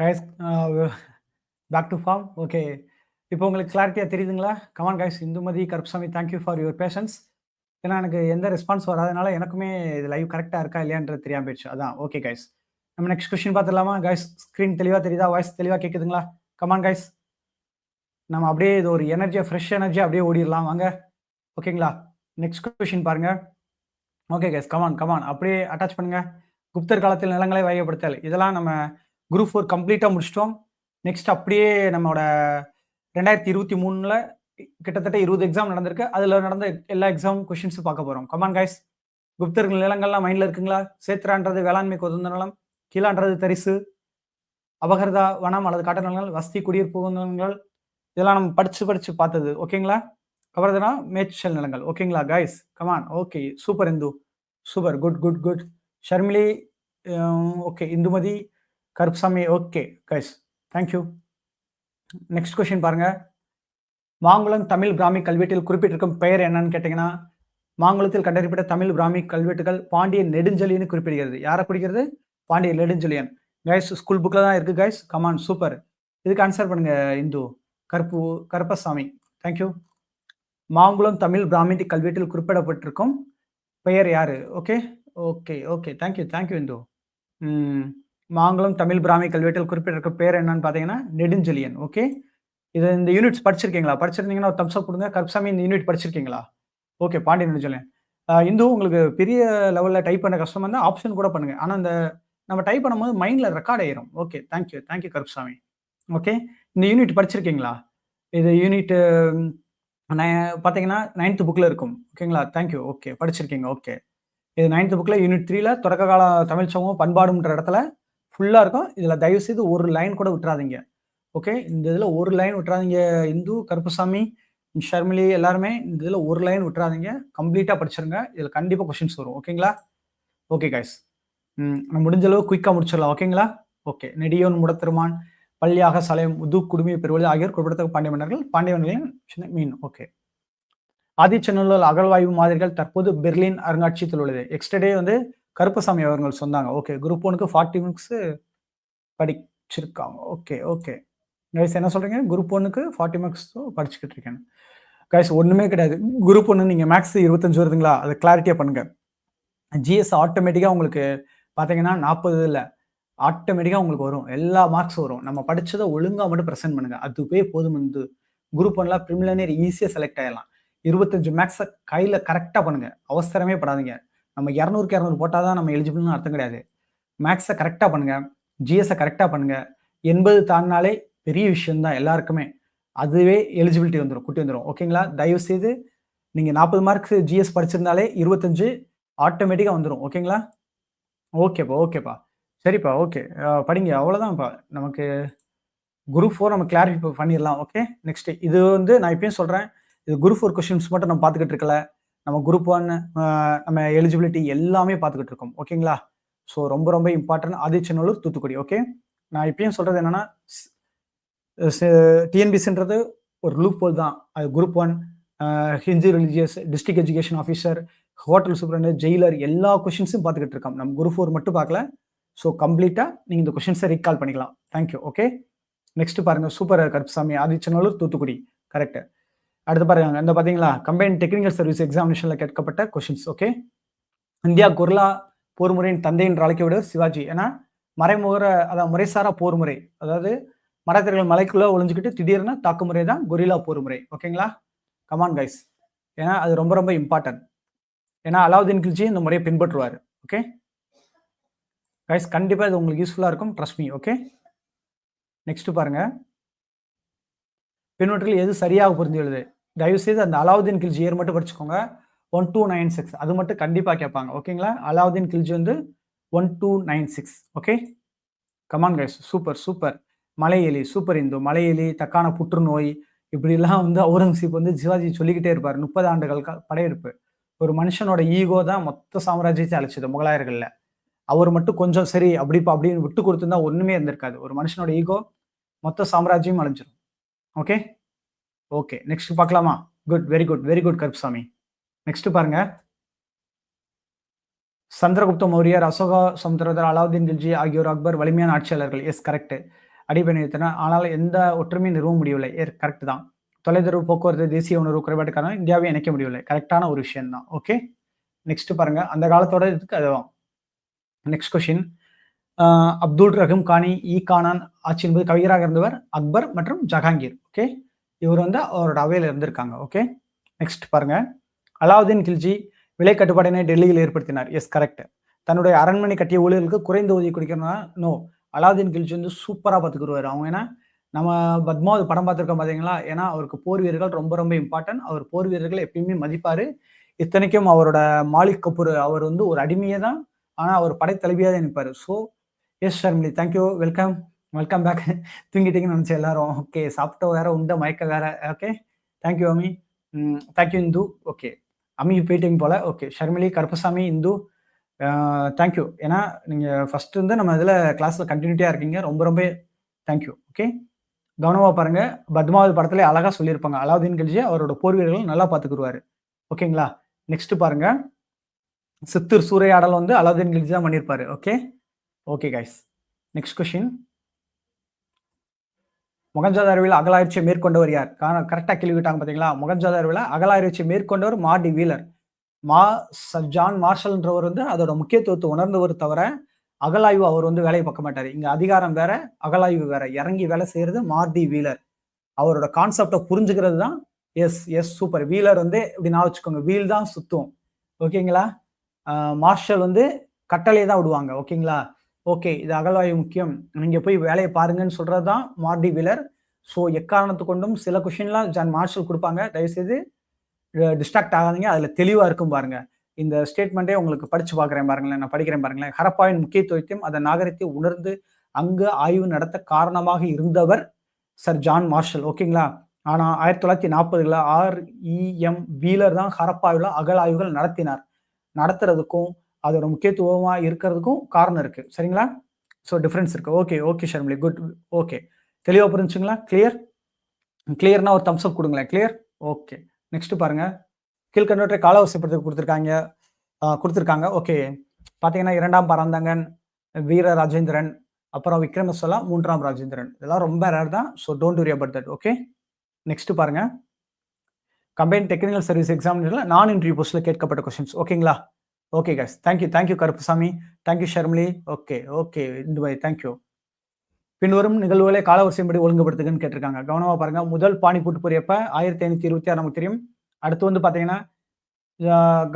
Guys back to form okay இப்போ உங்களுக்கு கிளாரிட்டியாக தெரியுதுங்களா? Come on guys Indumathi Karupsamy thank you for your patience ஏன்னா எனக்கு எந்த ரெஸ்பான்ஸ் வராதனால எனக்குமே இது லைவ் கரெக்டாக இருக்கா இல்லையான்றது தெரியாமல் போயிடுச்சு. அதான். ஓகே கைஸ் நம்ம நெக்ஸ்ட் கொஸ்டின் பார்த்துடலாமா? கைஸ் ஸ்க்ரீன் தெளிவாக தெரியுதா? வாய்ஸ் தெளிவாக கேட்குதுங்களா கமான் கைஸ் நம்ம அப்படியே இது ஒரு எனர்ஜியாக ஃப்ரெஷ் எனர்ஜி அப்படியே ஓடிடலாம். வாங்க. ஓகேங்களா நெக்ஸ்ட் கொஷின் பாருங்க. Okay guys come on come on அப்படியே அட்டாச் பண்ணுங்க. குப்தர் காலத்தில் நிலங்களை வகைப்படுத்தல் இதெல்லாம் நம்ம குரூப் ஃபோர் கம்ப்ளீட்டாக முடிச்சிட்டோம். நெக்ஸ்ட் அப்படியே நம்மளோட ரெண்டாயிரத்தி இருபத்தி மூணில் கிட்டத்தட்ட இருபது எக்ஸாம் நடந்திருக்கு. அதில் நடந்த எல்லா எக்ஸாம் கொஷின்ஸும் பார்க்க போகிறோம் கமான் கைஸ் குப்தர்கள் நிலங்கள்லாம் மைண்டில் இருக்குங்களா? சேத்ரான்றது வேளாண்மை கொதுந்த நிலம் கீழான்றது தரிசு அபகர்தா வனம் அல்லது காட்டு நிலங்கள் வசதி குடியிருப்பு நிலங்கள் இதெல்லாம் நம்ம படித்து படித்து பார்த்தது. ஓகேங்களா? கவர்தனா மேய்ச்சல் நிலங்கள். ஓகேங்களா guys come on okay super Indu. Super good good good Sharmili okay Indumathi Karuppusamy okay guys thank you next question பாருங்க. மாங்குளம் தமிழ் பிராமி கல்வெட்டில் குறிப்பிட்டிருக்கும் பெயர் என்னன்னு கேட்டீங்கன்னா மாங்குளத்தில் கண்டறியப்பட்ட தமிழ் பிராமி கல்வெட்டுகள் பாண்டிய நெடுஞ்செழியன்னு குறிப்பிடுகிறது. யாரை குறிக்கிறது? பாண்டிய நெடுஞ்செழியன். கைஸ் ஸ்கூல் புக்கில் தான் இருக்குது கைஸ் கமான் சூப்பர் இதுக்கு ஆன்சர் பண்ணுங்க இந்து. கருப்பு கருப்பசாமி. தேங்க்யூ மாங்குளம் தமிழ் பிராமி கல்வெட்டில் குறிப்பிடப்பட்டிருக்கும் பெயர் யாரு? Okay okay okay thank you thank you Indu. Mangulam Tamil Brahmi கல்வெட்டில் குறிப்பிட்டிருக்க பேர் என்னன்னு பார்த்தீங்கன்னா நெடுஞ்செழியன் ஓகே இது இந்த யூனிட்ஸ் படிச்சிருக்கீங்களா? படிச்சிருந்தீங்கன்னா ஒரு தம்ஸ் அப் கொடுங்க. கருப்சாமி இந்த யூனிட் படிச்சிருக்கீங்களா? ஓகே பாண்டிய நெடுஞ்செழியன். இந்து உங்களுக்கு பெரிய லெவலில் டைப் பண்ண கஷ்டமாக இருந்தால் ஆப்ஷன் கூட பண்ணுங்க. ஆனால் இந்த நம்ம டைப் பண்ணும்போது மைண்டில் ரெக்கார்ட் ஆயிரும். Okay thank you thank you Karupsamy okay இந்த யூனிட் படிச்சிருக்கீங்களா? இது யூனிட்டு பார்த்தீங்கன்னா நைன்த் புக்கில் இருக்கும். ஓகேங்களா தேங்க்யூ ஓகே படிச்சிருக்கீங்க ஓகே இது நைன்த் புக்கில் யூனிட் த்ரீல தொடக்க கால தமிழ் சமூகம் பண்பாடுன்ற இடத்துல ஃபுல்லாக இருக்கும். இதில் தயவு செய்து ஒரு லைன் கூட விட்டுறாதீங்க. ஓகே இந்த இதில் ஒரு லைன் விட்டுறாதீங்க. இந்து கருப்புசாமி ஷர்மிலி எல்லாருமே இந்த இதில் ஒரு லைன் விட்டுறாதீங்க. கம்ப்ளீட்டாக படிச்சிருங்க. இதில் கண்டிப்பாக கொஷின்ஸ் வரும். ஓகேங்களா ஓகே கைஸ் நம்ம முடிஞ்ச அளவு குயிக்காக முடிச்சிடலாம். ஓகேங்களா ஓகே நெடியோன் முடத்திருமான் பள்ளியாக சலயம் உது குடுமி பெருவழி ஆகியோர் குறிப்பிடத்தக்க பாண்டிய மன்னர்கள் பாண்டிய மன்னர்களின் மீன். ஓகே ஆதிச்சநல்லூர் அகழ்வாய்வு மாதிரிகள் தற்போது பெர்லின் அருங்காட்சியத்தில் உள்ளது. எக்ஸ்டர்டே வந்து கருப்பசாமி அவர்கள் சொன்னாங்க ஓகே குரூப் ஒனுக்கு ஃபார்ட்டி மினிட்ஸ் படிச்சிருக்காங்க. Okay okay. கைஸ் என்ன சொல்றீங்க? குரூப் ஒன்னுக்கு ஃபார்ட்டி மார்க்ஸ் படிச்சுக்கிட்டு இருக்கேன். கைஸ் ஒன்றுமே கிடையாது. குரூப் ஒன்று நீங்கள் மேக்ஸ் இருபத்தஞ்சு வருதுங்களா? அதை கிளாரிட்டியாக பண்ணுங்க. ஜிஎஸ் ஆட்டோமேட்டிக்காக உங்களுக்கு பார்த்தீங்கன்னா நாற்பது இல்லை. ஆட்டோமேட்டிக்காக உங்களுக்கு வரும். எல்லா மார்க்ஸ் வரும். நம்ம படித்ததை ஒழுங்காக மட்டும் ப்ரெசென்ட் பண்ணுங்கள் அதுவே போதும் வந்து. குரூப் ஒன்லாம் ப்ரிமிலனியர் ஈஸியாக செலக்ட் ஆகிடலாம் இருபத்தஞ்சு மேக்ஸை கையில் கரெக்டாக பண்ணுங்கள் அவசரமே படாதீங்க. நம்ம இரநூறுக்கு இரநூறு போட்டால் தான் நம்ம எலிஜிபிள்னு அர்த்தம் கிடையாது. மேக்ஸை கரெக்டாக பண்ணுங்கள் ஜிஎஸை கரெக்டாக பண்ணுங்கள் எண்பது தாண்டினாலே பெரிய விஷயம்தான் எல்லாருக்குமே. அதுவே எலிஜிபிலிட்டி வந்துடும் குட்டி வந்துடும் ஓகேங்களா தயவு செய்து நீங்கள் நாற்பது மார்க்ஸ் ஜிஎஸ் படிச்சிருந்தாலே இருபத்தஞ்சு ஆட்டோமேட்டிக்காக வந்துடும் ஓகேங்களா ஓகேப்பா ஓகேப்பா சரிப்பா ஓகே படிங்க. அவ்வளோதான்ப்பா நமக்கு குரூப் ஃபோர் நம்ம கிளாரிஃபை பண்ணிடலாம். ஓகே நெக்ஸ்ட் இது வந்து நான் இப்பயும் சொல்கிறேன் இது குரூப் ஃபோர் கொஸ்டின்ஸ் மட்டும் நம்ம பார்த்துக்கிட்டு இருக்கல. நம்ம குரூப் ஒன் நம்ம எலிஜிபிலிட்டி எல்லாமே பார்த்துக்கிட்டு இருக்கோம். ஓகேங்களா ஸோ ரொம்ப ரொம்ப இம்பார்ட்டன்ட் ஆதிச்சநல்லூர் தூத்துக்குடி. ஓகே நான் இப்பயும் சொல்கிறது என்னென்னா டிஎன்பிசின்றது ஒரு லூப் போல் தான். அது group one Hindu religious district education officer hotel superintendent jailer எல்லா கொஷின்ஸும் பார்த்துக்கிட்டு இருக்கோம். நம்ம குரூப் ஃபோர் மட்டும் பார்க்கல. ஸோ கம்ப்ளீட்டாக நீங்கள் இந்த கொஷின்ஸை ரீகால் பண்ணிக்கலாம். தேங்க்யூ ஓகே நெக்ஸ்ட் பாருங்க. சூப்பர் கருப்புசாமி. ஆதிச்சநல்லூர் தூத்துக்குடி. கரெக்ட் அடுத்து பாருங்க இந்த பார்த்தீங்களா கம்பைன் டெக்னிக்கல் சர்வீஸ் எக்ஸாமினேஷனில் கேட்கப்பட்ட கொஷின்ஸ் ஓகே இந்தியா குர்லா போர் முறையின் தந்தை என்று அழைக்கப்படுவது சிவாஜி. ஏன்னா மறைமுகர அதாவது முறைசாரா போர் முறை அதாவது மரத்திர்கள் மலைக்குள்ள ஒளிஞ்சுக்கிட்டு திடீர்னு தாக்குமுறை தான் கொரிலா போர் முறை ஓகேங்களா கமான் கைஸ் ஏன்னா அது ரொம்ப ரொம்ப இம்பார்ட்டன்ட் ஏன்னா அலாவுதீன் கில்ஜி இந்த முறையை பின்பற்றுவார் ஓகே கைஸ் கண்டிப்பாக இது உங்களுக்கு யூஸ்ஃபுல்லாக இருக்கும் ட்ரஸ்ட் மீ ஓகே நெக்ஸ்ட் பாருங்க. பின்னொற்றில் எது சரியாக புரிஞ்சுள்ளது? தயவுசெய்து அந்த அலாவுதீன் கில்ஜி இயர் மட்டும் படிச்சுக்கோங்க. ஒன் டூ நைன் சிக்ஸ் அது மட்டும் கண்டிப்பாக கேட்பாங்க. ஓகேங்களா அலாவுதீன் கில்ஜி வந்து one two nine six okay come on guys super super மலையெலி super Indu. மலையெலி தக்கான புற்றுநோய் இப்படிலாம் வந்து அவுரங்கசீப் வந்து சிவாஜி சொல்லிக்கிட்டே இருப்பார். முப்பது ஆண்டுகள் படையெடுப்பு. ஒரு மனுஷனோட ஈகோ தான் மொத்த சாம்ராஜ்யத்தை அழைச்சது முகலாயர்களில். அவர் மட்டும் கொஞ்சம் சரி அப்படி அப்படின்னு விட்டு கொடுத்துருந்தா ஒன்றுமே இருந்திருக்காது. ஒரு மனுஷனோட ஈகோ மொத்த சாம்ராஜ்யம் அழிஞ்சிடும் ஓகே ஓகே நெக்ஸ்ட் பார்க்கலாமா? Good very good very good Karupsamy next பாருங்க. சந்திரகுப்த மௌரியர் அசோகா சமுத்திரதர் அலாவுதீன் கில்ஜி ஆகியோர் அக்பர் வலிமையான ஆட்சியாளர்கள். எஸ் கரெக்ட் அடிப்படை ஆனால் எந்த ஒற்றுமையும் நிறுவ முடியவில்லை. ஏ கரெக்ட் தான். தொலைதொடர்பு போக்குவரத்து தேசிய உணர்வு குறைபாட்டு காரணம் இந்தியாவை இணைக்க முடியவில்லை. கரெக்டான ஒரு விஷயம் தான் ஓகே நெக்ஸ்ட் பாருங்க. அந்த காலத்தோட இதுக்கு அதுதான். Next question Abdul Rahim Khan-i-Khanan ஆட்சி என்பது கவிஞராக இருந்தவர் அக்பர் மற்றும் ஜஹாங்கீர் ஓகே? இவர் வந்து அவரோட அவையில் இருந்திருக்காங்க ஓகே? நெக்ஸ்ட் பாருங்க. அலாவுதீன் கில்ஜி விலை கட்டுப்பாட்டினை டெல்லியில் ஏற்படுத்தினார். எஸ் கரெக்ட் தன்னுடைய அரண்மனை கட்டிய ஊழியர்களுக்கு குறைந்த ஊதிய குடிக்கணும்னா நோ அலாவுதீன் கில்ஜி வந்து சூப்பராக பார்த்துக்குருவார். அவங்க ஏன்னா நம்ம பத்மாவது படம் பார்த்துருக்கோம் பார்த்தீங்களா ஏன்னா அவருக்கு போர் வீரர்கள் ரொம்ப ரொம்ப இம்பார்ட்டன்ட் அவர் போர் வீரர்கள் எப்பயுமே மதிப்பார். இத்தனைக்கும் அவரோட மாலிக் கபூர் அவர் வந்து ஒரு அடிமையே தான் ஆனால் அவர் படைத்தலைவியாக தான் நிற்பார் so yes Sharmili thank you welcome welcome back தூங்கிட்டீங்கன்னு நினச்சி எல்லாரும். ஓகே சாப்பிட்ட வேற உண்ட மயக்க வேற. Okay thank you Ami. Thank you Indu. Okay Ami போயிட்டீங்க போல. Okay Sharmili Karuppasamy Indu. Thank you ஏன்னா நீங்கள் ஃபஸ்ட்டு இருந்து நம்ம இதில் கிளாஸில் கண்டினியூட்டியாக இருக்கீங்க. ரொம்ப ரொம்ப தேங்க்யூ ஓகே கவனமாக பாருங்கள் பத்மாவது படத்துல அழகாக சொல்லியிருப்பாங்க. அலாவுதீன் கழிச்சு அவரோட போர்வீரர்கள் நல்லா பார்த்துக்குருவாரு. ஓகேங்களா நெக்ஸ்ட் பாருங்கள் சித்தூர் சூறையாடல் வந்து அலாவுதீன் கழிச்சு தான் பண்ணியிருப்பாரு. Okay okay guys next question முகஞ்சாதாரவில் அகலாயிற்சி மேற்கொண்டவர் யார்? காரணம் கரெக்டாக கேள்விக்கிட்டாங்க பார்த்தீங்களா முகஞ்சாதாரவில் அகலாயிற்சியை மேற்கொண்டவர் மாடி வீலர். மா ஜான் மார்ஷல்ன்றவர் வந்து அதோட முக்கியத்துவத்தை உணர்ந்தவர் தவிர அகலாய்வு அவர் வந்து வேலையை பார்க்க மாட்டார். இங்கே அதிகாரம் வேற அகலாய்வு வேற. இறங்கி வேலை செய்யறது மார்டி வீலர். அவரோட கான்செப்டை புரிஞ்சுக்கிறது தான் எஸ் எஸ் சூப்பர் வீலர் வந்து இப்படி நான் வச்சுக்கோங்க வீல் தான் சுத்தும். ஓகேங்களா மார்ஷல் வந்து கட்டளையே தான் விடுவாங்க. ஓகேங்களா ஓகே இது அகழ்வாய்வு முக்கியம். நீங்க போய் வேலையை பாருங்கன்னு சொல்றது தான் மார்டி வீலர் ஸோ எக்காரணத்து கொண்டும் சில கொஷின்லாம் ஜான் மார்ஷல் கொடுப்பாங்க. தயவுசெய்து டிஸ்ட்ராக்ட் ஆகாதீங்க. அதில் தெளிவாக இருக்கும் பாருங்க. இந்த ஸ்டேட்மெண்ட்டே உங்களுக்கு படிச்சு பார்க்குறேன் பாருங்களேன். நான் படிக்கிறேன் பாருங்களேன். ஹரப்பாவின் முக்கியத்துவத்தையும் அதன் நாகரிகத்தை உணர்ந்து அங்கு ஆய்வு நடத்த காரணமாக இருந்தவர் சர் ஜான் மார்ஷல். ஓகேங்களா? ஆனால் ஆயிரத்தி தொள்ளாயிரத்தி நாற்பதுகளில் ஆர் இஎம் வீலர் தான் ஹரப்பாவில் அகல் ஆய்வுகள் நடத்தினார். நடத்துறதுக்கும் அதோட முக்கியத்துவமாக இருக்கிறதுக்கும் காரணம் இருக்குது சரிங்களா? ஸோ டிஃப்ரென்ஸ் இருக்குது okay okay Sharmili good okay தெளிவாக புரிஞ்சுங்களா? கிளியர் கிளியர்னா ஒரு தம்ஸ்அப் கொடுங்களேன். கிளியர் ஓகே நெக்ஸ்ட் பாருங்கள் கீழ்கண்டவற்றை காலவசப்படுத்தி கொடுத்துருக்காங்க. கொடுத்துருக்காங்க. ஓகே பார்த்தீங்கன்னா இரண்டாம் பரந்தங்கன் வீர ராஜேந்திரன் அப்புறம் விக்ரமசோலா மூன்றாம் ராஜேந்திரன். இதெல்லாம் ரொம்ப ரேர் தான். So don't worry about that okay next பாருங்கள் கம்பைன் டெக்னிக்கல் சர்வீஸ் எக்ஸாமினேஷன்ல நான் இன்டர்வியூ போஸ்ட்டில் கேட்கப்பட்ட கொஸ்டின்ஸ் ஓகேங்களா okay guys thank you thank you Karuppusamy. Thank you Sharmili okay okay இந்த மாதிரி தேங்க்யூ பின்வரும் நிகழ்வுகளை காலவரிசைப்படி ஒழுங்குபடுத்துங்கன்னு கேட்டிருக்காங்க. கவனமாக பாருங்க. முதல் பானிபூட் புரியப்ப ஆயிரத்தி ஐநூத்தி இருபத்தி ஆறு நமக்கு தெரியும். அடுத்து வந்து பார்த்தீங்கன்னா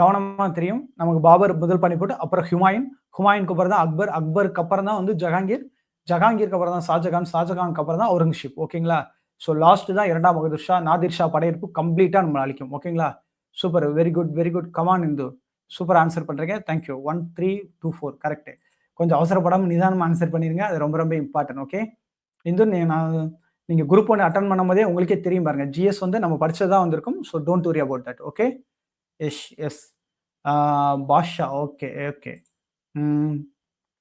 கவனமாக தெரியும். நமக்கு பாபர் முதல் பானிபூட் அப்புறம் ஹுமாயூன். ஹுமாயூனுக்கு அப்புறம் தான் அக்பர். அக்பருக்கு அப்புறம் தான் வந்து ஜஹாங்கீர். ஜஹாங்கீருக்கு அப்புறம் தான் ஷாஜகான். ஷாஜகானுக்கு அப்புறம் தான் அவுரங்கசீப். ஓகேங்களா? ஸோ லாஸ்ட் தான் இரண்டாம் பகதூர் ஷா. நாதிர் ஷா படையெடுப்பு கம்ப்ளீட்டாக நம்ம அழிக்கும். ஓகேங்களா? Super very good very good come on Indu super answer பண்ணுறீங்க thank you one three two four correct கொஞ்சம் அவசரப்படாமல் நிதானமாக ஆன்சர் பண்ணிடுங்க அது ரொம்ப ரொம்ப இம்பார்ட்டன்ட் ஓகே இந்து நான் நீங்கள் குரூப் ஒன்று அட்டன் பண்ணும் போதே உங்களுக்கே தெரியும் பாருங்க. ஜிஎஸ் வந்து நம்ம படிச்சது தான் வந்திருக்கும் so don't worry about that okay yes yes Basha okay okay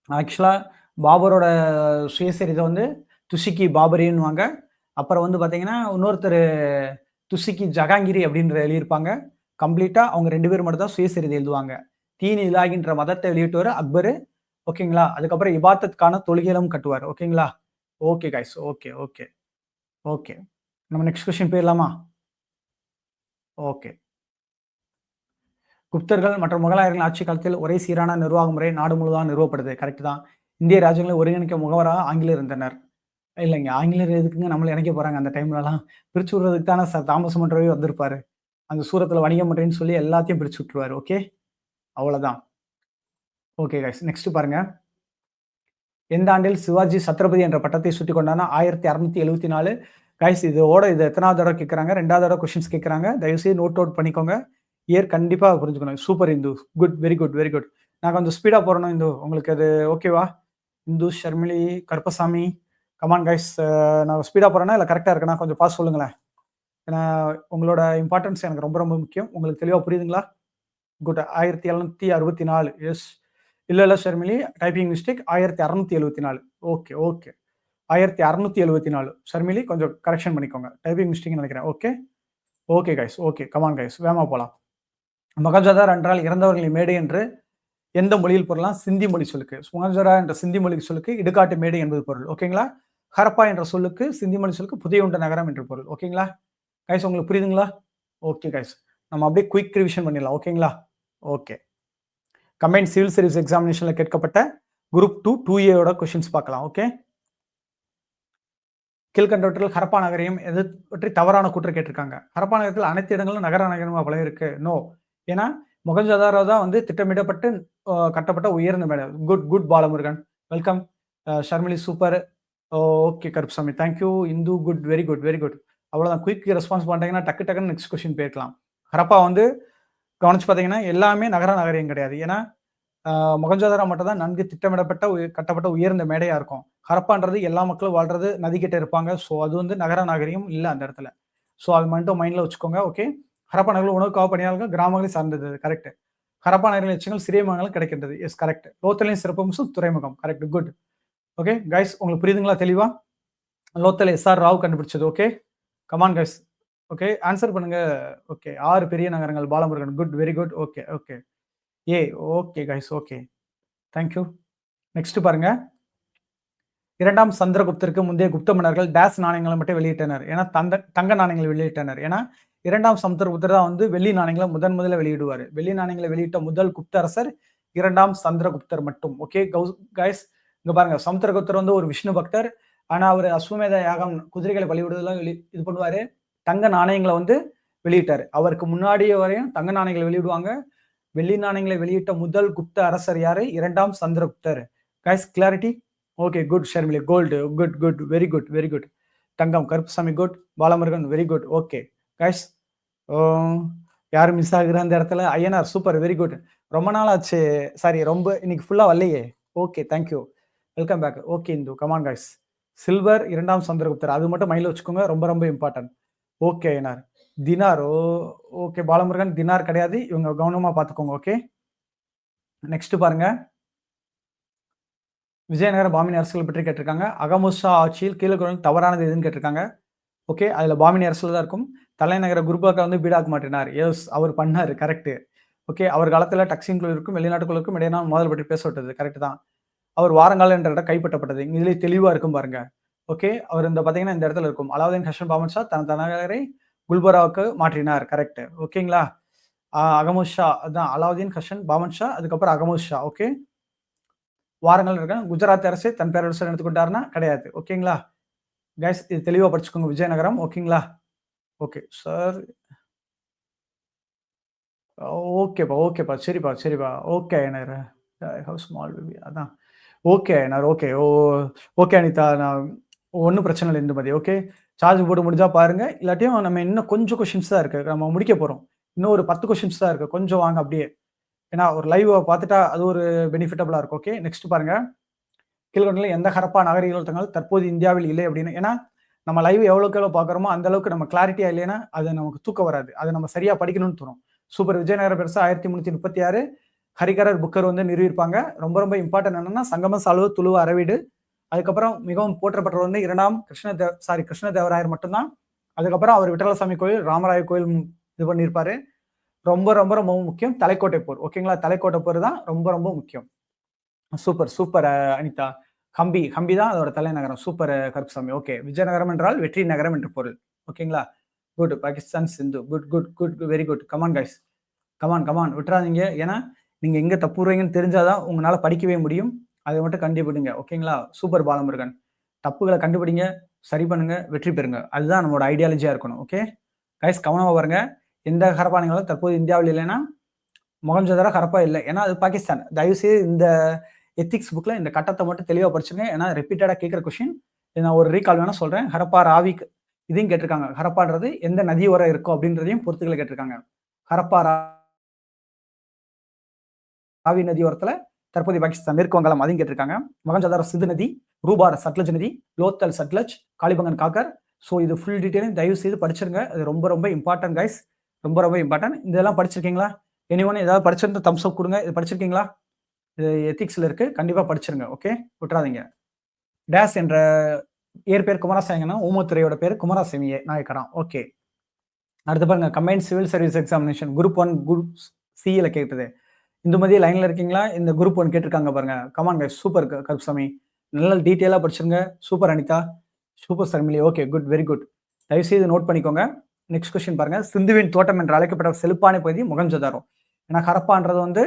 ஆக்சுவலாக பாபரோட சுயசரிதை வந்து துசிக்கி பாபரின்னுவாங்க அப்புறம் வந்து பார்த்தீங்கன்னா இன்னொருத்தர் துசிக்கி ஜகாங்கிரி அப்படின்ற எழுதியிருப்பாங்க. கம்ப்ளீட்டாக அவங்க ரெண்டு பேர் மட்டும் தான் சுயசரிதை எழுதுவாங்க. தீன் இலாகின்ற மதத்தை வெளியிட்டவர் அக்பரு. ஓகேங்களா? அதுக்கப்புறம் இபாத்தத்துக்கான தொழுகையிலும் கட்டுவார். ஓகேங்களா? Okay guys okay okay. Okay. நம்ம நெக்ஸ்ட் கொஸ்டின் போயிடலாமா? ஓகே. குப்தர்கள் மற்றும் முகலாயர்கள் ஆட்சி காலத்தில் ஒரே சீரான நிர்வாக முறை நாடு முழுவதும் நிறுவப்படுது. கரெக்ட் தான். இந்திய ராஜ்யங்களை ஒருங்கிணைக்க முகவராக ஆங்கிலேயர் இருந்தனர். இல்லைங்க ஆங்கிலேயர் எதுக்குங்க நம்மளை இணைக்க போறாங்க அந்த டைம்லலாம் பிரிச்சு விடுறதுக்கு தானே சார் தாமஸ் மன்றவே வந்திருப்பாரு. அந்த சூரத்தில் வணிகம் பண்ணுறேன்னு சொல்லி எல்லாத்தையும் பிரிச்சு விட்டுருவார் ஓகே அவ்வளோதான் ஓகே கைஸ் நெக்ஸ்ட் பாருங்க. எந்த ஆண்டில் சிவாஜி சத்ரபதி என்ற பட்டத்தை சுட்டி கொண்டானா? ஆயிரத்தி அறுநூத்தி எழுபத்தி நாலு. கைஸ் இதோட இது எத்தனாவது தடவை கேட்குறாங்க ரெண்டாவது தடவை கொஸ்டின்ஸ் கேட்குறாங்க தயவுசெய்து நோட் அவுட் பண்ணிக்கோங்க. இயர் கண்டிப்பாக புரிஞ்சுக்கணும். Super Indu. Good very good very good நான் கொஞ்சம் ஸ்பீடாக போகிறோம் இந்து. உங்களுக்கு அது ஓகேவா Indu Sharmili Karuppasamy. Come on guys நான் ஸ்பீடாக போகிறேன்னா இல்லை கரெக்டாக இருக்குன்னா கொஞ்சம் பாஸ் சொல்லுங்களேன். ஏன்னா உங்களோட இம்பார்ட்டன்ஸ் எனக்கு ரொம்ப ரொம்ப முக்கியம். உங்களுக்கு தெளிவாக புரியுதுங்களா? குட். ஆயிரத்தி எழுநூத்தி அறுபத்தி நாலு. எஸ் இல்லை இல்லை ஷர்மிலி டைப்பிங் மிஸ்டேக் ஆயிரத்தி அறநூத்தி எழுபத்தி நாலு. ஓகே ஓகே ஆயிரத்தி அறநூத்தி எழுபத்தி நாலு. ஷர்மிலி கொஞ்சம் கரெக்ஷன் பண்ணிக்கோங்க. டைப்பிங் மிஸ்டேக் நினைக்கிறேன். Okay okay guys okay come on guys வேமா போகலாம் மகஜாதார் என்றால் இறந்தவர்களின் மேடை என்று எந்த மொழியில் பொருளாம்? சிந்தி மொழி சொல்லுக்கு. மகஜாரா என்ற சிந்தி மொழி சொல்லுக்கு. இடுகாட்டு மேடை என்பது பொருள். ஓகேங்களா ஹரப்பா என்ற சொல்லுக்கு சிந்தி மொழி சொல்லுக்கு புதிய உண்ட நகரம் என்று பொருள். ஓகேங்களா கைஸ் உங்களுக்கு புரியுதுங்களா? ஓகே கைஸ் நம்ம அப்படியே குயிக் ரிவிஷன் பண்ணிடலாம். ஓகேங்களா ஓகே கம்பைன் சிவில் சர்வீஸ் எக்ஸாமினேஷனில் கேட்கப்பட்ட குரூப் டூ டூ ஏயோட கொஷின்ஸ் பார்க்கலாம். ஓகே கீழ்கண்டவற்றில் ஹரப்பா நகரையும் எது பற்றி தவறான கூற்று கேட்டிருக்காங்க? ஹரப்பா நகரத்தில் அனைத்து இடங்களும் நகர நகரமாக பல இருக்கு. நோ ஏன்னா மொகஞ்சதாரோ தான் வந்து திட்டமிடப்பட்டு கட்டப்பட்ட உயர்ந்த madam good good Balamurugan. Welcome Sharmili super okay Karuppusamy. Thank you Indu good very good very good அவ்வளோதான் குயிக் ரெஸ்பான்ஸ் பண்ணிட்டீங்கன்னா டக்கு டக்குன்னு நெக்ஸ்ட் கொஸ்டின் போயிருக்கலாம் ஹரப்பா வந்து கவனிச்சு பார்த்தீங்கன்னா எல்லாமே நகர நகரியம் கிடையாது. ஏன்னா முகஞ்சாதாரா மட்டும் தான் நன்கு திட்டமிடப்பட்ட கட்டப்பட்ட உயர்ந்த மேடையாக இருக்கும். ஹரப்பான்றது எல்லா மக்களும் வாழ்றது நதிக்கிட்ட இருப்பாங்க. ஸோ அது வந்து நகர நாகரிகம் இல்லை அந்த இடத்துல. ஸோ அது மட்டும் மைண்டில் வச்சுக்கோங்க ஓகே ஹரப்பா நகரில் உணவுக்காக பணியாளர்கள் கிராமங்களை சார்ந்தது கரெக்ட் ஹரப்பா நகரில் லட்சங்கள் சிறிய மகங்கள் கிடைக்கின்றது. எஸ் கரெக்ட் லோத்தலின் சிறப்பம்சம் துறைமுகம். கரெக்ட் குட் ஓகே கைஸ் உங்களுக்கு புரியுதுங்களா தெளிவா? லோத்தல் எஸ்ஆர் ராவ் கண்டுபிடிச்சது okay come on guys okay answer பண்ணுங்க. ஓகே ஆறு பெரிய நகரங்கள். Balamurugan. Good very good okay okay A okay guys okay thank you next பாருங்க. இரண்டாம் சந்திரகுப்தருக்கு முந்தைய குப்த மன்னர்கள் டேஸ் நாணயங்களை மட்டும் வெளியிட்டனர். ஏன்னா தந்த தங்க நாணயங்களை வெளியிட்டனர். ஏன்னா இரண்டாம் சந்திரகுப்தர் தான் வந்து வெள்ளி நாணயங்களை முதன் முதல்ல வெளியிடுவார். வெள்ளி நாணயங்களை வெளியிட்ட முதல் குப்த அரசர் இரண்டாம் சந்திரகுப்தர் மட்டும். ஓகே கைஸ் இங்க பாருங்க. சமுத்திரகுப்தர் வந்து ஒரு விஷ்ணு பக்தர். ஆனா அவர் அஸ்வமேத யாகம் குதிரைகளை பலிவிடுதெல்லாம் வெளி இது பண்ணுவாரு. தங்க நாணயங்களை வந்து வெளியிட்டாரு. அவருக்கு முன்னாடி வரையும் தங்க நாணயங்களை வெளியிடுவாங்க. வெள்ளி நாணயங்களை வெளியிட்ட முதல் குப்த அரசர் யாரு? இரண்டாம் சந்திரகுப்தர். Guys clarity okay good Sharmili gold good good very good very good தங்கம் Karuppusamy good Balamurugan very good okay guys யார் மிஸ் ஆகுற அந்த இடத்துல? ஐயனார் சூப்பர் வெரி குட் ரொம்ப நாள் ஆச்சு சாரி ரொம்ப இன்னைக்கு ஃபுல்லாக வரலையே. Okay thank you welcome back okay Indu come on guys silver இரண்டாம் சந்திரகுப்தர். அது மட்டும் மைண்டில் வச்சுக்கோங்க ரொம்ப ரொம்ப important okay Ayyanar dinar oh okay Balamurugan dinar கிடையாது. இவங்க கவனமாக பார்த்துக்கோங்க ஓகே நெக்ஸ்ட் பாருங்க. விஜயநகர பாமினி அரசுகள் பற்றி கேட்டிருக்காங்க. அகமுஷா ஆட்சியில் கீழக்குழல் தவறானது எதுன்னு கேட்டிருக்காங்க. ஓகே அதில் பாமினி அரசுல தான் இருக்கும். தலைநகர குருபாக்கா வந்து பீடாக்க மாட்டினார் எஸ் அவர் பண்ணார் கரெக்ட் ஓகே அவர் காலத்தில் டக்ஸின் குழுவிற்கும் வெளிநாட்டுக்குழுக்கும் இடையே நான் முதல் பற்றி பேச விட்டது கரெக்ட் தான். அவர் வாரங்கால் என்ற இடம் கைப்பற்றப்பட்டது. இதுல தெளிவாக இருக்கும் பாருங்க. ஓகே அவர் இந்த பார்த்தீங்கன்னா இந்த இடத்துல இருக்கும். அலாவுதீன் ஹஷன் பாமன் ஷா தன் தனகரை குல்பராவுக்கு மாற்றினார். கரெக்ட் ஓகேங்களா அகமுத் ஷா அதான் அலாவுதீன் ஹஷன் பாமன் ஷா அதுக்கப்புறம் அகமுத் ஷா. ஓகே வாரங்கள் இருக்க குஜராத் அரசு தன் பேரரசு எடுத்துக்கொண்டாருன்னா கிடையாது. ஓகேங்களா கைஸ் இது தெளிவாக படிச்சுக்கோங்க விஜயநகரம். ஓகேங்களா ஓகே சார் ஓகேப்பா ஓகேப்பா சரிப்பா சரிப்பா. Okay Ayyanar how small baby அதான். ஓகே நான் ஓகே ஓ ஓகே அனிதா நான் ஒன்றும் பிரச்சனை இல்லை இந்த மாதிரி ஓகே சார்ஜ் போட்டு முடிஞ்சா பாருங்க. இல்லாட்டியும் நம்ம இன்னும் கொஞ்சம் கொஷின்ஸ் தான் இருக்கு. நம்ம முடிக்க போறோம். இன்னும் ஒரு பத்து கொஷின்ஸ் தான் இருக்கு. கொஞ்சம் வாங்க அப்படியே. ஏன்னா ஒரு லைவ் பார்த்துட்டா அது ஒரு பெனிஃபிட்டபுளாக இருக்கும். ஓகே நெக்ஸ்ட் பாருங்க. கீழ்கொண்டில் எந்த ஹரப்பா நகரிகள் தற்போது இந்தியாவில் இல்லை அப்படின்னு. ஏன்னா நம்ம லைவ் எவ்வளோக்கு எவ்வளோ பார்க்குறோமோ அந்த அளவுக்கு நம்ம கிளாரிட்டியா இல்லைன்னா அது நமக்கு தூக்கம் வராது. அதை நம்ம சரியா படிக்கணும்னு தோணும். சூப்பர் விஜயநகர பெருசா ஆயிரத்தி முந்நூற்றி முப்பத்தி ஆறு. ஹரிகரர் புக்கர் வந்து நிறுவியிருப்பாங்க. ரொம்ப ரொம்ப இம்பார்ட்டன்ட் என்னன்னா சங்கம சால்வு துளுவ அறவீடு. அதுக்கப்புறம் மிகவும் போற்றப்பட்டவர் வந்து இரண்டாம் கிருஷ்ண தேவ சாரி கிருஷ்ண தேவராயர் மட்டும்தான். அதுக்கப்புறம் அவர் விட்டலசாமி கோயில் ராமராய கோயில் இது பண்ணியிருப்பாரு. ரொம்ப ரொம்ப ரொம்ப முக்கியம். தலைக்கோட்டை போர். ஓகேங்களா தலைக்கோட்டை போர் தான் ரொம்ப ரொம்ப முக்கியம். Super super Anitha. Hampi Hampi தான் அதோட தலைநகரம். சூப்பர் கருப்புசாமி. ஓகே விஜயநகரம் என்றால் வெற்றி நகரம் என்று பொருள். ஓகேங்களா good Pakistan Sindhu. Good good good very good come on guys come on come on விட்டுறாதீங்க. ஏன்னா நீங்க எங்க தப்புறீங்கன்னு தெரிஞ்சாதான் உங்களால் படிக்கவே முடியும். அதை மட்டும் கண்டுபிடிங்க ஓகேங்களா? சூப்பர் பாலமுருகன். தப்புகளை கண்டுபிடிங்க சரி பண்ணுங்க வெற்றி பெறுங்க. அதுதான் நம்மளோட ஐடியாலஜியாக இருக்கணும் ஓகே கைஸ் கவனமாக பாருங்க. எந்த ஹரப்பானிகளும் தற்போது இந்தியாவில் இல்லைன்னா மொகஞ்சதாரா ஹரப்பா இல்லை. ஏன்னா அது பாகிஸ்தான். தயவுசெய்து இந்த எத்திக்ஸ் புக்கில் இந்த கட்டத்தை மட்டும் தெளிவாக படிச்சுங்க. ஏன்னா ரிப்பீட்டடாக கேட்குற கொஷின் நான் ஒரு ரீகால் வேணால் சொல்கிறேன் ஹரப்பா ராவிக் இதையும் கேட்டிருக்காங்க. ஹரப்பான்றது எந்த நதி ஓரம் இருக்கும் அப்படின்றதையும் பொறுத்துக்களை கேட்டிருக்காங்க. ஹரப்பா ரா காவி நதி ஓரத்தில் தற்போதைய பாகிஸ்தான் மேற்கு வங்காளம் அதையும் கேட்டிருக்காங்க. மகஞ்சாதார சிந்து நதி ரூபார் சட்லஜ் நதி லோத்தல் சட்லஜ் காளிபங்கன் காக்கர். ஸோ இது ஃபுல் டீட்டெயிலும் தயவு செய்து படிச்சிருங்க. அது ரொம்ப ரொம்ப இம்பார்ட்டன்ட் கைஸ் ரொம்ப ரொம்ப இம்பார்ட்டன்ட் இதெல்லாம் படிச்சிருக்கீங்களா? எனி ஒன்று ஏதாவது படிச்சிருந்தா தம்ஸ் அப் கொடுங்க. இது படிச்சிருக்கீங்களா? இது எத்திக்ஸில் இருக்குது கண்டிப்பாக படிச்சிருங்க ஓகே விட்டுறாதீங்க. டேஸ் என்ற ஏர் பேர் குமாரசாமிங்கன்னா ஓமத்துறையோட பேர் குமாரசாமி நாயக்கராம் ஓகே அடுத்து பாருங்க combine civil service examination group one group சியில் கேட்டது. இந்த மாதிரி லைன்ல இருக்கீங்களா? இந்த குரூப் ஒன்று கேட்டிருக்காங்க பாருங்க. கமான் கைஸ் சூப்பர் கருப்சாமி நல்ல டீட்டெயிலாக படிச்சிருங்க. Super Anitha. Super Sharmili okay good very good தயவுசெய்து நோட் பண்ணிக்கோங்க. நெக்ஸ்ட் கொஸ்டின் பாருங்க. சிந்துவின் தோட்டம் என்று அழைக்கப்பட்ட செழிப்பான பகுதி முகஞ்சதாரம். ஏன்னா ஹரப்பான்றது வந்து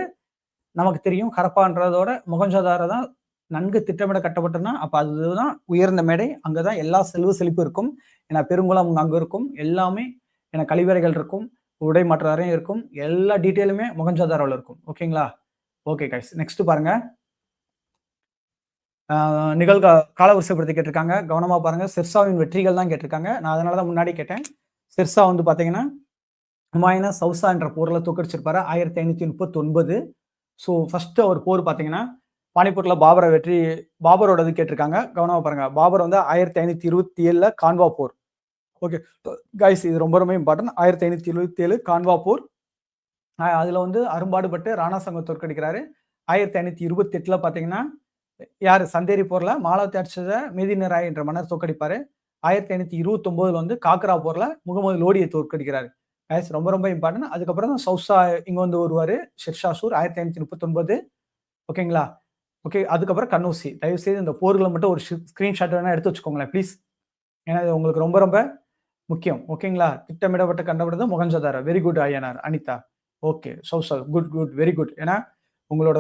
நமக்கு தெரியும். ஹரப்பான்றதோட முகஞ்சதாரோ தான் நன்கு திட்டமிட கட்டப்பட்டதுன்னா அப்போ அதுதான் உயர்ந்த மேடை. அங்கே தான் எல்லா செல்வ செழிப்பு இருக்கும். ஏன்னா பெருங்குளம் அங்கே இருக்கும். எல்லாமே ஏன்னா கழிவறைகள் இருக்கும். உடை மாற்றாரையும் இருக்கும். எல்லா டீட்டெயிலுமே முகஞ்சதாரோவில் இருக்கும். ஓகேங்களா? ஓகே கைஸ் நெக்ஸ்ட் பாருங்க. நிகழ்கா காலவரிசை காலவரிசைப்படுத்தி கேட்டிருக்காங்க. கவனமாக பாருங்க. சிர்சாவின் வெற்றிகள் தான் கேட்டிருக்காங்க. நான் அதனால தான் முன்னாடி கேட்டேன். சிர்சா வந்து பார்த்தீங்கன்னா ஹுமாயினா சவுசா என்ற போரில் தூக்கடிச்சிருப்பாரு ஆயிரத்தி ஐநூத்தி முப்பத்தி ஒன்பது ஸோ ஃபஸ்ட்டு அவர் போர் பார்த்தீங்கன்னா பானிபூரில் பாபரை வெற்றி பாபரோடது கேட்டிருக்காங்க. கவனமாக பாருங்க. பாபர் வந்து ஆயிரத்தி ஐநூத்தி இருபத்தி ஏழில் கான்வா போர். ஓகே கைஸ் இது ரொம்ப ரொம்ப இம்பார்ட்டன்ட் ஆயிரத்தி ஐநூத்தி எழுபத்தி ஏழு கான்வா போர் அதுல வந்து அரும்பாடுபட்டு ராணா சங்கம் தோற்கடிக்கிறாரு. ஆயிரத்தி ஐநூத்தி இருபத்தி எட்டுல பாத்தீங்கன்னா யார்? சந்தேரி போர்ல மாலவத்தி அடிச்சத மெதினராய் என்ற மன்னர் தோற்கடிப்பாரு. ஆயிரத்தி ஐநூத்தி இருபத்தி ஒன்பதுல வந்து காக்ரா போர்ல முகமது லோடியை தோற்கடிக்கிறாரு. கைஸ் ரொம்ப ரொம்ப இம்பார்ட்டன்ட் அதுக்கப்புறம் தான் சவுசா இங்க வந்து வருவாரு ஷெர்ஷாசூர் ஆயிரத்தி ஐநூத்தி முப்பத்தி ஒன்பது ஓகேங்களா ஓகே அதுக்கப்புறம் கண்ணூசி. தயவு செய்து இந்த போர்களை மட்டும் ஒரு ஸ்கிரீன்ஷாட் வேணா எடுத்து வச்சுக்கோங்களேன் ப்ளீஸ் ஏன்னா இது உங்களுக்கு ரொம்ப ரொம்ப முக்கியம். ஓகேங்களா? திட்டமிடப்பட்ட கண்டபடுதல் முகஞ்சதார very good Ayyanar. Anitha. Okay சௌசல் good good very good ஏன்னா உங்களோட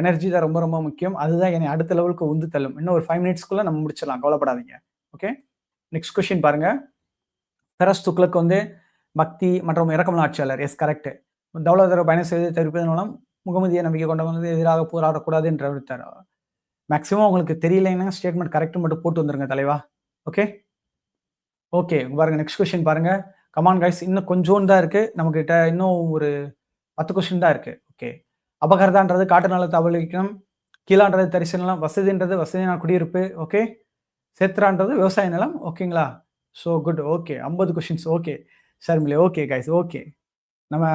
எனர்ஜி தான் ரொம்ப ரொம்ப முக்கியம். அதுதான் என்னை அடுத்த லெவலுக்கு உந்து தள்ளும். இன்னும் ஒரு ஃபைவ் மினிட்ஸ்க்குள்ள நம்ம முடிச்சிடலாம். கவலைப்படாதீங்க. ஓகே நெக்ஸ்ட் கொஷின் பாருங்க. பெரஸ் துக்ளக் வந்து பக்தி மற்றும் இறக்கமான ஆட்சியாளர். எஸ் கரெக்ட் தௌலதர பயணம் செய்து தெரிவிப்பதன் மூலம் முகமதிய நம்பிக்கை கொண்டவங்க எதிராக போராடக்கூடாது என்று அறிவித்தார். மேக்ஸிமம் உங்களுக்கு தெரியலைன்னா ஸ்டேட்மெண்ட் கரெக்ட் மட்டும் போட்டு வந்துருங்க தலைவா. ஓகே ஓகே பாருங்க நெக்ஸ்ட் கொஸ்டின் பாருங்க. கமான் கைஸ் இன்னும் கொஞ்சோன்னு தான் இருக்கு. நம்ம கிட்ட இன்னும் ஒரு பத்து கொஸ்டின் தான் இருக்கு. ஓகே அபகர்தான்றது காட்டு நல தவளிக்கணும் கீழான்றது தரிசு நிலம் வசதின்றது வசதியான குடியிருப்பு. ஓகே சேத்ரான்றது விவசாய நிலம். ஓகேங்களா ஸோ குட் ஓகே ஐம்பது questions okay Sharmili okay guys okay நம்ம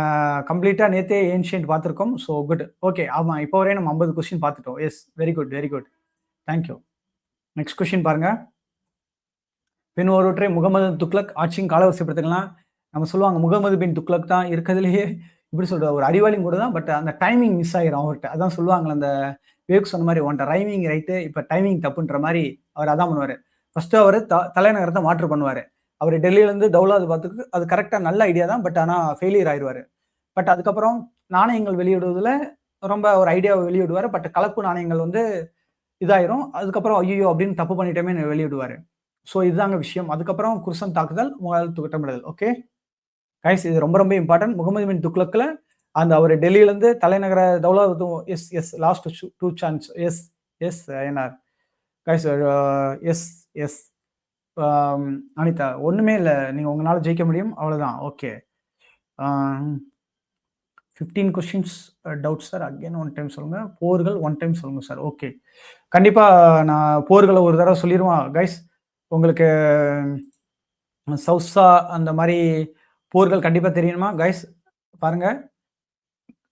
கம்ப்ளீட்டாக நேற்றே ஏன்ஷியன்ட் பார்த்துருக்கோம். ஸோ குட் ஓகே ஆமாம் இப்போ வரையும் நம்ம ஐம்பது கொஸ்டின் பார்த்துட்டோம். Yes very good very good thank you next question பாருங்கள் பின் ஒருவற்றை முகமது துக்ளக் ஆட்சியின் காலவரிசைப்படுத்திக்கலாம். நம்ம சொல்லுவாங்க முகமது பின் துக்ளக் தான் இருக்கிறதுலேயே. இப்படி சொல்ற ஒரு அறிவாளியும் கூட தான் பட் அந்த டைமிங் மிஸ் ஆயிரும் அவர்கிட்ட. அதான் சொல்லுவாங்களே அந்த வேக் சொன்ன மாதிரி உன்ட்ட ரைமிங் ரைட்டு இப்போ டைமிங் தப்புன்ற மாதிரி அவர் அதான் பண்ணுவார். ஃபர்ஸ்ட் அவர் த தலைநகரத்தை மாற்று பண்ணுவார். அவர் டெல்லியிலேருந்து தௌலாபாத்துக்கு அது கரெக்டாக நல்ல ஐடியா தான் பட் ஆனால் ஃபெயிலியர் ஆயிடுவார் பட் அதுக்கப்புறம் நாணயங்கள் வெளியிடுவதில் ரொம்ப ஒரு ஐடியாவை வெளியிடுவார் பட் கலப்பு நாணயங்கள் வந்து இதாயிரும். அதுக்கப்புறம் ஐயோ அப்படின்னு தப்பு பண்ணிட்டோமே வெளியிடுவார். ஸோ இதுதாங்க விஷயம். அதுக்கப்புறம் குர்சன் தாக்குதல் முதல் திட்டமிடுதல் ஓகே கைஸ் இது ரொம்ப ரொம்ப இம்பார்ட்டன்ட் முகமது பின் துக்ளக்கில் அந்த அவர் டெல்லியிலேருந்து தலைநகர தௌலாவது yes yes last two chance yes yes N R guys yes yes Anitha. ஒன்றுமே இல்லை. நீங்கள் உங்களால் ஜெயிக்க முடியும். அவ்வளோதான் okay fifteen questions doubt sir again one time சொல்லுங்கள் போர்கள் ஒன் டைம் சொல்லுங்கள் சார் ஓகே கண்டிப்பாக நான் போர்களை ஒரு தடவை சொல்லிடுவான். கைஸ் உங்களுக்கு சவுசா அந்த மாதிரி போர்கள் கண்டிப்பாக தெரியணுமா? கைஸ் பாருங்க.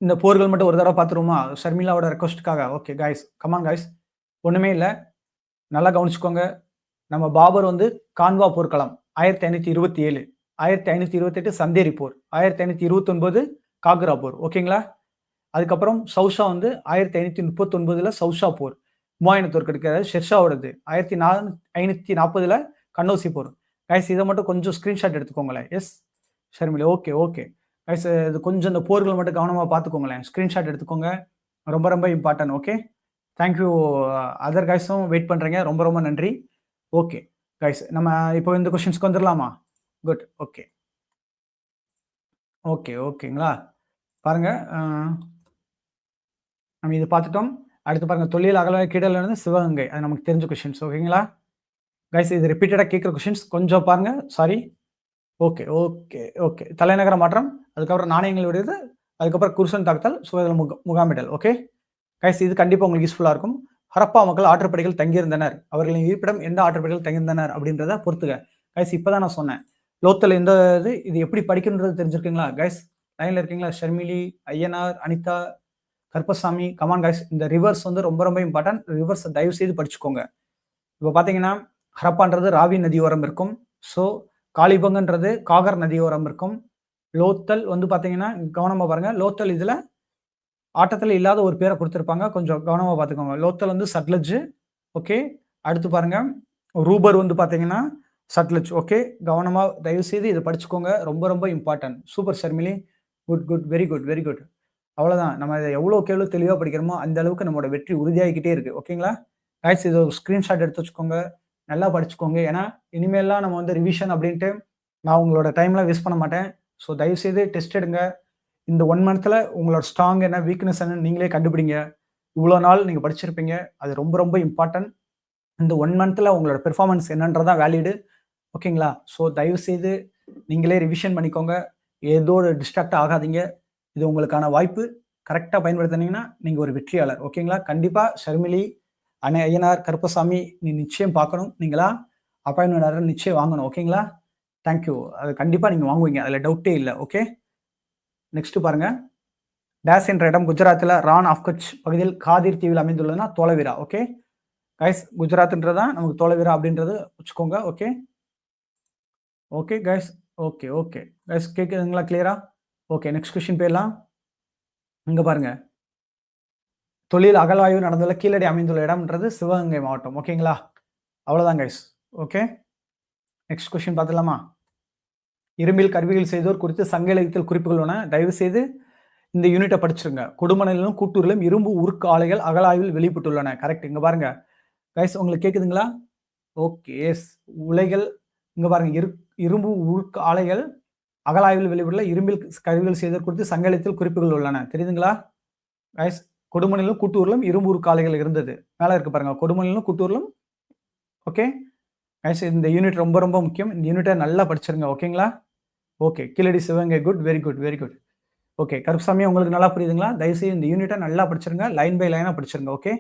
இந்த போர்கள் மட்டும் ஒரு தடவை பார்த்துருவோமா? ஷர்மிளாவோட ரெக்வஸ்ட்டுக்காக okay guys come on guys ஒன்றுமே இல்லை. நல்லா கவனிச்சுக்கோங்க. நம்ம பாபர் வந்து கான்வா போர்க்களம். ஆயிரத்தி ஐநூற்றி இருபத்தி ஏழு. ஆயிரத்தி ஐநூற்றி இருபத்தெட்டு சந்தேரி போர். ஆயிரத்தி ஐநூற்றி இருபத்தொன்பது காக்ரா போர். ஓகேங்களா அதுக்கப்புறம் சவுஷா வந்து ஆயிரத்தி ஐநூற்றி முப்பத்தொன்பதில் சவுஷா போர். மூவாயிரம் தோற்கடிக்கிறது ஷெர்ஷாவோடது. ஆயிரத்தி நா ஐநூற்றி நாற்பதுல கண்ணோசி போர் கைஸ் இதை மட்டும் கொஞ்சம் ஸ்க்ரீன்ஷாட் எடுத்துக்கோங்களேன். Yes Sharmili okay okay guys இது கொஞ்சம் இந்த போர்களை மட்டும் கவனமாக பார்த்துக்கோங்களேன். ஸ்க்ரீன்ஷாட் எடுத்துக்கோங்க. ரொம்ப ரொம்ப important okay thank you other கைஸும் wait பண்ணுறீங்க ரொம்ப ரொம்ப நன்றி. ஓகே கைஸ் நம்ம இப்போ இந்த கொஷின்ஸ்க்கு வந்துடலாமா குட் ஓகே ஓகே ஓகேங்களா பாருங்க நம்ம இது பார்த்துட்டோம். அடுத்து பாருங்கள் தொழில் அகல கீழல இருந்து சிவகங்கை. அது நமக்கு தெரிஞ்ச கொஷின்ஸ் ஓகேங்களா கைஸ் இது ரிப்பீட்டடாக கேட்குற கொஷின்ஸ் கொஞ்சம் பாருங்கள் சாரி ஓகே ஓகே ஓகே தலைநகர மாற்றம் அதுக்கப்புறம் நாணயங்களுடையது அதுக்கப்புறம் குருசன் தாக்குதல் சுவதல் முக முகாமிடல். ஓகே கைஸ் இது கண்டிப்பாக உங்களுக்கு யூஸ்ஃபுல்லாக இருக்கும். ஹரப்பா மக்கள் ஆற்றுப்படைகள் தங்கியிருந்தனர். அவர்களின் இருப்பிடம் எந்த ஆற்றுப்படைகள் தங்கியிருந்தனர் அப்படின்றத பொறுத்துக. கைஸ் இப்போ தான் நான் சொன்னேன். லோத்தல் எந்த இது இது எப்படி படிக்கணுன்றது தெரிஞ்சிருக்கீங்களா? கைஸ் லைனில் இருக்கீங்களா? Sharmili Ayyanar Anitha Karuppasamy come on guys இந்த ரிவர்ஸ் வந்து ரொம்ப ரொம்ப இம்பார்ட்டன்ட் ரிவர்ஸ் தயவு செய்து படிச்சுக்கோங்க. இப்போ பார்த்தீங்கன்னா ஹரப்பான்றது ராவி நதியோரம் இருக்கும். ஸோ காளிபங்கன்றது காகர் நதியோரம் இருக்கும். லோத்தல் வந்து பார்த்தீங்கன்னா கவனமாக பாருங்கள் லோத்தல் இதில் ஆட்டத்தில் இல்லாத ஒரு பேரை கொடுத்துருப்பாங்க. கொஞ்சம் கவனமாக பார்த்துக்கோங்க லோத்தல் வந்து சட்லஜ் ஓகே அடுத்து பாருங்கள் ரூபர் வந்து பார்த்தீங்கன்னா சட்லஜ் ஓகே கவனமாக தயவுசெய்து இதை படிச்சுக்கோங்க. ரொம்ப ரொம்ப important super Sharmili good good very good very good அவ்வளோதான் நம்ம இதை எவ்வளோ கேள்வி தெளிவாக படிக்கிறோமோ அந்த அளவுக்கு நம்மளோட வெற்றி உறுதியாகிக்கிட்டே இருக்குது ஓகேங்களா காய்ச்சி இதை ஒரு ஸ்க்ரீன்ஷாட் எடுத்து வச்சுக்கோங்க. நல்லா படிச்சுக்கோங்க. ஏன்னா இனிமேல்லாம் நம்ம வந்து ரிவிஷன் அப்படின்ட்டு நான் உங்களோட டைம்லாம் வேஸ்ட் பண்ண மாட்டேன். ஸோ தயவுசெய்து டெஸ்ட் எடுங்க. இந்த ஒன் மந்த்தில் உங்களோட ஸ்ட்ராங் என்ன வீக்னஸ் என்ன நீங்களே கண்டுபிடிங்க. இவ்வளோ நாள் நீங்கள் படிச்சிருப்பீங்க. அது ரொம்ப ரொம்ப இம்பார்ட்டன்ட் இந்த ஒன் மந்த்தில் உங்களோட பெர்ஃபார்மன்ஸ் என்னன்றதான் வேலிடு ஓகேங்களா ஸோ தயவுசெய்து நீங்களே ரிவிஷன் பண்ணிக்கோங்க. ஏதோ ஒரு டிஸ்ட்ராக்ட் ஆகாதீங்க. இது உங்களுக்கான வாய்ப்பு. கரெக்டாக பயன்படுத்தினீங்கன்னா நீங்கள் ஒரு வெற்றியாளர். ஓகேங்களா கண்டிப்பாக ஷர்மிலி அணை ஐயனார் கருப்பசாமி நீ நிச்சயம் பார்க்கணும். நீங்களா? அப்பாயின்மெண்ட் நிச்சயம் வாங்கணும். ஓகேங்களா தேங்க்யூ அது கண்டிப்பாக நீங்கள் வாங்குவீங்க. அதில் டவுட்டே இல்லை. ஓகே நெக்ஸ்ட்டு பாருங்கள் டேஸ் என்ற இடம் குஜராத்தில் ரான் ஆஃப் கட்ச் பகுதியில் காதிர் தீவில் அமைந்துள்ளதுன்னா தோலவீரா. ஓகே கைஸ் குஜராத்ன்றதான் நமக்கு தோலவீரா அப்படின்றது வச்சுக்கோங்க. Okay okay guys okay okay guys கேட்குதுங்களா கிளியரா ஓகே நெக்ஸ்ட் கொஸ்டின் போயிடலாம் இங்கே பாருங்கள் தொழில் அகழ்வாய்வு நடந்துள்ள கீழடி அமைந்துள்ள இடம்ன்றது சிவகங்கை மாவட்டம். ஓகேங்களா அவ்வளோதான் கைஸ் ஓகே நெக்ஸ்ட் கொஸ்டின் பார்த்துலாமா இரும்பில் கருவிகள் செய்தோர் குறித்து சங்க இலக்கியத்தில் குறிப்புகள் உள்ளன. தயவு செய்து இந்த யூனிட்டை படிச்சிருங்க. கொடுமணலிலும் கூட்டூரிலும் இரும்பு உருக்கு ஆலைகள் அகலாய்வில் வெளிப்பட்டுள்ளன கரெக்ட் இங்கே பாருங்க. கைஸ் உங்களுக்கு கேட்குதுங்களா ஓகே எஸ் உலைகள் இங்கே பாருங்க. இரு இரும்பு உருக்கு ஆலைகள் அகலாய்வில் வெளிப்பட்டுள்ள இரும்பில் கருவிகள் செய்தோர் குறித்து சங்கலத்தில் குறிப்புகள் உள்ளன. தெரியுதுங்களா? கைஸ் கொடுமணிலும் கூட்டூரிலும் இரும்பு காலைகள் இருந்தது. மேலே இருக்கு பாருங்க. கொடுமணிலும் கூட்டூரிலும் ஓகே கைஸ் இந்த யூனிட் ரொம்ப ரொம்ப முக்கியம். இந்த யூனிட்டை நல்லா படிச்சிருங்க ஓகேங்களா? Okay Keeladi Sivaganga good very good very good okay Karupsamy உங்களுக்கு நல்லா புரியுதுங்களா? தயவுசெய்து இந்த யூனிட்டை நல்லா படிச்சிருங்க லைன் பை லைனாக படிச்சிருங்க ஓகே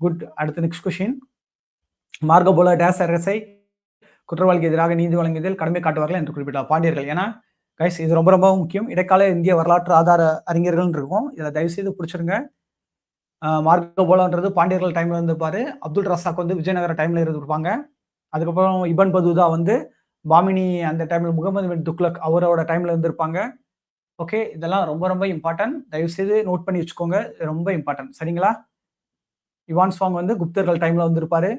குட் அடுத்த நெக்ஸ்ட் கொஷின் மார்க்கபோல டேஸ் அரசை குற்றவாளிக்கு எதிராக நீதி வழங்கியதில் கடமை காட்டுவார்கள் என்று குறிப்பிட்டார். பாண்டியர்கள் ஏன்னா கைஸ் இது ரொம்ப ரொம்ப முக்கியம். இடைக்கால இந்திய வரலாற்று ஆதார அறிஞர்கள்னு இருக்கும். இதில் தயவுசெய்து பிடிச்சிருங்க. மார்கபோலன்றது பாண்டியர்கள் டைம்ல இருந்திருப்பாரு அப்துல் ரசாக் வந்து விஜயநகர டைம்ல இருந்திருப்பாங்க. அதுக்கப்புறம் இபன் பதுதா வந்து பாமினி அந்த டைம்ல முகமது பின் துக்லக் அவரோட டைம்ல இருந்திருப்பாங்க. ஓகே இதெல்லாம் ரொம்ப ரொம்ப இம்பார்ட்டன்ட் தயவுசெய்து நோட் பண்ணி வச்சுக்கோங்க. ரொம்ப இம்பார்ட்டன்ட் சரிங்களா? இவான் சுவாங் வந்து குப்தர்கள் டைம்ல வந்திருப்பாரு.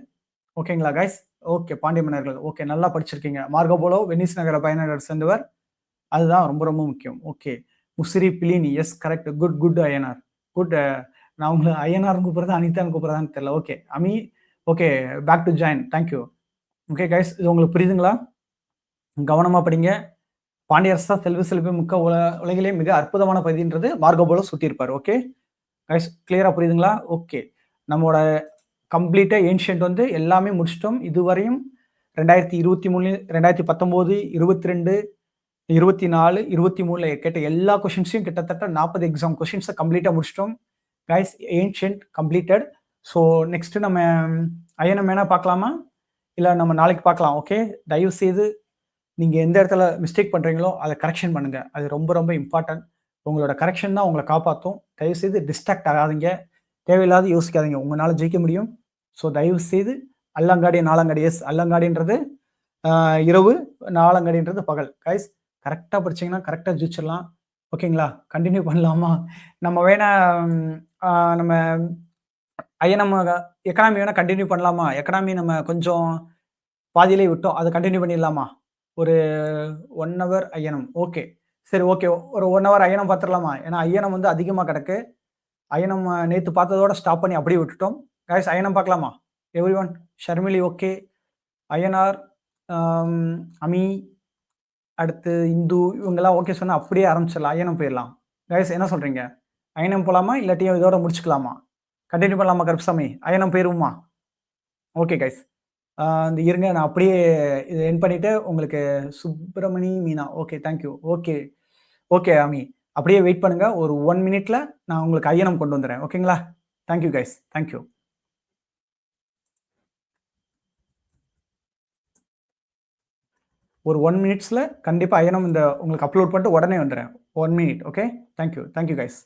ஓகேங்களா கைஸ் ஓகே பாண்டிய மன்னர்கள். ஓகே நல்லா படிச்சிருக்கீங்க. மார்கோபோலோ வெனிஸ் நகர பயனர் சேர்ந்தவர். அதுதான் ரொம்ப ரொம்ப முக்கியம். Okay. Musiri Pliny. Yes correct good good Ayyanar. Good நான் உங்களை அயனார் கூப்பிட்றது அனிதான் கூப்பிட்றதான்னு தெரியல. Okay. Ami okay back to join thank you okay guys இது உங்களுக்கு புரியுதுங்களா? கவனமாக படிங்க. பாண்டியரசா செல்வி செல்வி மிக்க உல உலகிலே மிக அற்புதமான பகுதின்றது மார்கோபோல சுட்டியிருப்பார் ஓகே கைஸ் கிளியராக புரியுதுங்களா? ஓகே நம்மளோட கம்ப்ளீட்டாக ஏன்ஷியன்ட் வந்து எல்லாமே முடிச்சிட்டோம். இதுவரையும் ரெண்டாயிரத்தி இருபத்தி மூணு ரெண்டாயிரத்தி பத்தொம்போது இருபத்தி ரெண்டு இருபத்தி நாலு இருபத்தி மூணில் கேட்ட எல்லா கொஷின்ஸையும் கிட்டத்தட்ட நாற்பது எக்ஸாம் கொஷின்ஸை கம்ப்ளீட்டாக முடிச்சிட்டோம். Guys ancient completed so next நம்ம ஐயனம் வேணா பார்க்கலாமா? இல்லை நம்ம நாளைக்கு பார்க்கலாம் ஓகே தயவு செய்து நீங்கள் எந்த இடத்துல மிஸ்டேக் பண்ணுறீங்களோ அதை கரெக்ஷன் பண்ணுங்கள் அது ரொம்ப ரொம்ப இம்பார்ட்டன்ட் உங்களோட கரெக்ஷன் தான் உங்களை காப்பாற்றும் தயவு செய்து டிஸ்ட்ராக்ட் ஆகாதீங்க. தேவையில்லாத யோசிக்காதீங்க. உங்களால் ஜெயிக்க முடியும். ஸோ தயவு செய்து அல்லங்காடி நாலங்காடி எஸ் அல்லங்காடின்றது இரவு நாலங்காடின்றது பகல். கைஸ் கரெக்டாக படிச்சிங்கன்னா கரெக்டாக ஜெயிச்சிடலாம். ஓகேங்களா கண்டினியூ பண்ணலாமா? நம்ம வேணா நம்ம ஐயா நம்ம எக்கனாமி வேணால் கண்டினியூ பண்ணலாமா? எக்கனாமி நம்ம கொஞ்சம் பாதியிலே விட்டோம். அதை கண்டினியூ பண்ணிடலாமா? ஒரு ஒன் ஹவர் ஐயனம் ஓகே சரி ஓகே ஒரு ஒன் ஹவர் ஐயனம் பார்த்துடலாமா? ஏன்னா ஐயனம் வந்து அதிகமாக கிடக்கு. ஐயனம் நேற்று பார்த்ததோட ஸ்டாப் பண்ணி அப்படியே விட்டுட்டோம். கைஸ் ஐயனம் பார்க்கலாமா? Every one Sharmili okay Ayyanar அமி அடுத்து இந்து இவங்கெல்லாம் ஓகே சொன்னால் அப்படியே ஆரம்பிச்சிடலாம். ஐயனம் போயிடலாம். கைஸ் என்ன சொல்கிறீங்க ஐயனம் போகலாமா இல்லாட்டியும் இதோட முடிச்சுக்கலாமா? கண்டினியூ பண்ணலாமா கருப்சாமி ஐயனம் போயிருமா ஓகே கைஸ் இந்த இருங்க நான் அப்படியே இதை என் பண்ணிவிட்டு உங்களுக்கு Subramani Meena. Okay thank you okay okay Ami அப்படியே வெயிட் பண்ணுங்கள் ஒரு ஒன் மினிட்ல நான் உங்களுக்கு ஐயனம் கொண்டு வந்துடுறேன். ஓகேங்களா thank you guys thank you ஒரு ஒன் மினிட்ஸில் கண்டிப்பாக ஐயனம் இந்த உங்களுக்கு அப்லோட் பண்ணிட்டு உடனே வந்துடுறேன். One minute okay thank you thank you guys